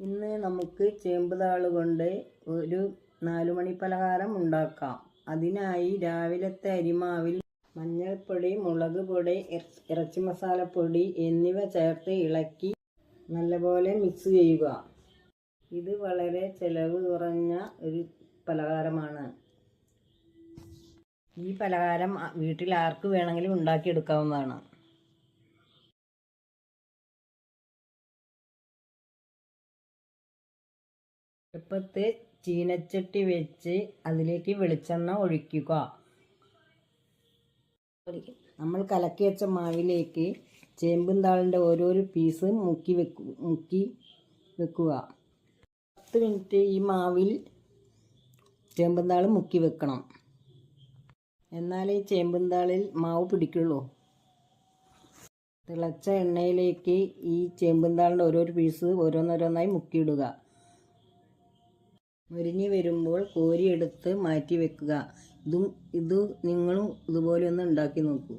ഇന്ന് നമുക്ക് ചേമ്പ് താൾ കൊണ്ട് ഒരു നാലുമണി പലഹാരം ഉണ്ടാക്കാം. അതിനായി രാവിലത്തെ അരിമാവിൽ മഞ്ഞൾപ്പൊടി മുളക് പൊടി ഇറച്ചി മസാലപ്പൊടി എന്നിവ ചേർത്ത് ഇളക്കി നല്ലപോലെ മിക്സ് ചെയ്യുക. ഇത് വളരെ ചെലവ് കുറഞ്ഞ ഒരു പലഹാരമാണ്. ഈ പലഹാരം വീട്ടിൽ ആർക്ക് വേണമെങ്കിലും ഉണ്ടാക്കിയെടുക്കാവുന്നതാണ്. അടുപ്പത്ത് ചീനച്ചട്ടി വെച്ച് അതിലേക്ക് വെളിച്ചെണ്ണ ഒഴിക്കുക. നമ്മൾ കലക്കി വെച്ച മാവിലേക്ക് ചേമ്പും താളിന്റെ ഓരോരോ പീസ് മുക്കി വെക്കു മുക്കി വെക്കുക. പത്ത് മിനിറ്റ് ഈ മാവിൽ ചേമ്പും താൾ മുക്കി വെക്കണം. എന്നാലേ ഈ ചേമ്പും താളിൽ മാവ് പിടിക്കുള്ളൂ. തിളച്ച എണ്ണയിലേക്ക് ഈ ചേമ്പും താളിന്റെ ഓരോരോ പീസ് ഓരോന്നോരോന്നായി മുക്കിയിടുക. മുരിഞ്ഞ് വരുമ്പോൾ കോരിയെടുത്ത് മാറ്റി വെക്കുക ഇതും ഇത് നിങ്ങളും ഇതുപോലെ ഒന്ന് ഉണ്ടാക്കി നോക്കൂ.